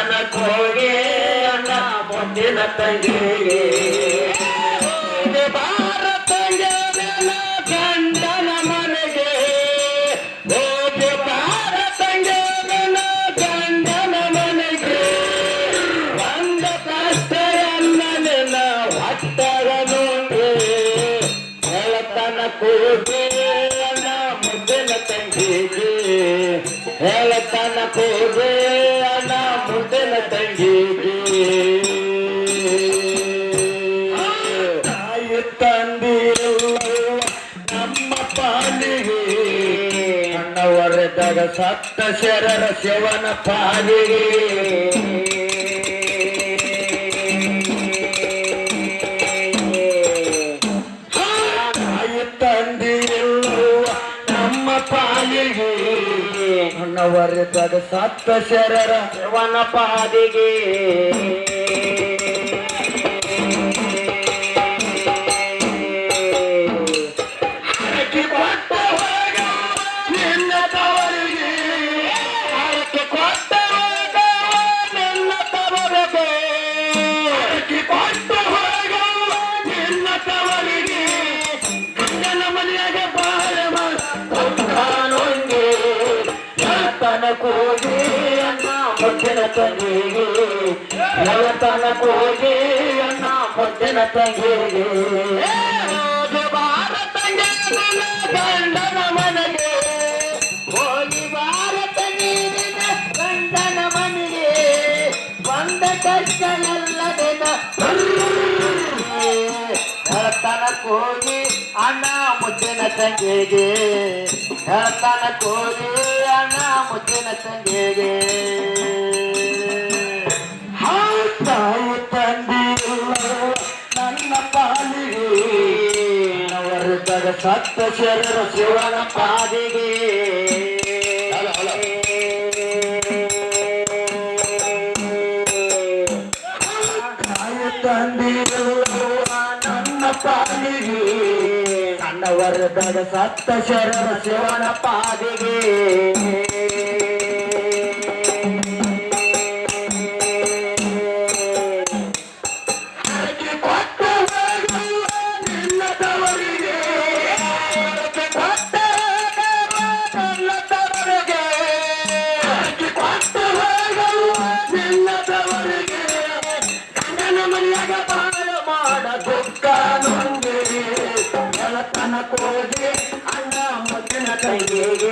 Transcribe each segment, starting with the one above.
பொன்னன கோயே அண்ணா பொன்னின தங்கையே இது பாரதங்கே கண்டன மனகே ஓகே பாரதங்கே கண்டன மனகே வந்த கஷ்ட அண்ணன வட்டர நோண்டே ಹೇಳತನ ಕೂಗೆ ಅಣ್ಣ ಮುದ್ದಿನ ತಂಗಿಗೆ ಹೇಳತನ ಕೂಗೆ ಸಪ್ತ ಶರರ ಶಿವನ ಪಾಲಿಗೆ ಪಾಲಿಗೆ ನನ್ನವರೆ ತಡ ಸತ್ತ ಶರರ ವನ ಪಾದಿಗೆ ತನ ಕೋಗೆ ಅಣ್ಣ ಮುದ್ದಿನ ತಂಗಿಗೆ ನವ ತನ ಕೋಗೆ ಅಣ್ಣ ಮುದ್ದಿನ ತಂಗಿಗೆ ಗಂಡನ ಮನೆಗೆ ಹೋಗಿ ಭಾರತ ನೀರಿನ ಗಂಡನ ಮನೆಗೆ ಬಂದ ಕಷ್ಟನೆಲ್ಲದಿನ ತನ ಕೋಗಿ ಅಣ್ಣ ಮುದ್ದಿನ ತಂಗಿಗೆ ತನ ಕೋಗಿ ತಂದೆಗೆ ಹಾಯ ತಾಯ ತಂದಿರು ನನ್ನ ಪಾಲಿಗೆ ನವರ ಸತ್ತ ಶರ ಶಿವನ ಪಾದಿಗೆ ತಾಯು ತಂದಿರು ನನ್ನ ಪಾಲಿಗೆ ನನ್ನ ವರ್ತಗ ಶರ ಶಿವನ ಪಾದಿಗೆ ಎಳತನ ಕೋಲ್ಗೆ ಅಣ್ಣ ಮುತ್ತಿನ ತಂಗಿಗೆ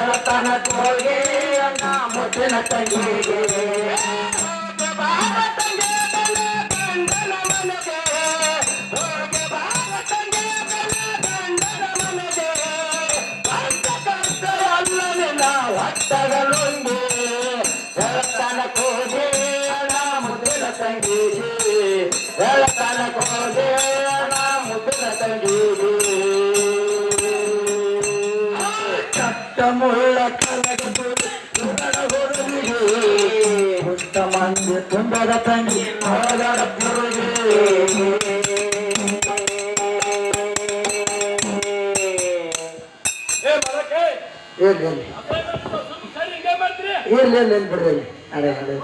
ಎಳತನ ಕೋಲ್ಗೆ ಅಣ್ಣ ಮುತ್ತಿನ ತಂಗಿಗೆ ಹೊತ್ತಗಳೊಂದು ಎಳತನ ಕೋಲ್ಗೆ ಅಣ್ಣ ಮುತ್ತಿನ ತಂಗಿಗೆ ಎಳತನ ಕೋಲ್ಗೆ ಮುದ್ದಿನ ಮುಳ್ಳ ಹುಟ್ಟ ಮಂದಿ ತುಂಬದ ತಂಗಿ ಹೊರಗಡ ಇರ್ಲಿ ಇರ್ಲಿ ಬಿಡ್ರಿ ಅರೆ ಅರೆ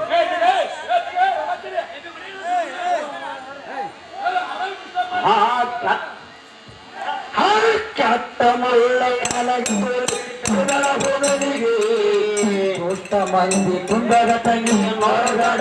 ಆ ಸುರಭುವನಿಗೆ ಮಂದಿ ಕುಂಡದ ತಂಗಿ ಮಾರಾಡ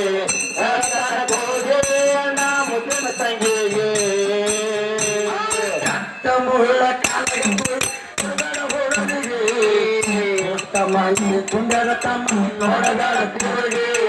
ಕುಂಡರ ತಮ್ಮ ನೋಡದಾರ ಕೂರಗೆ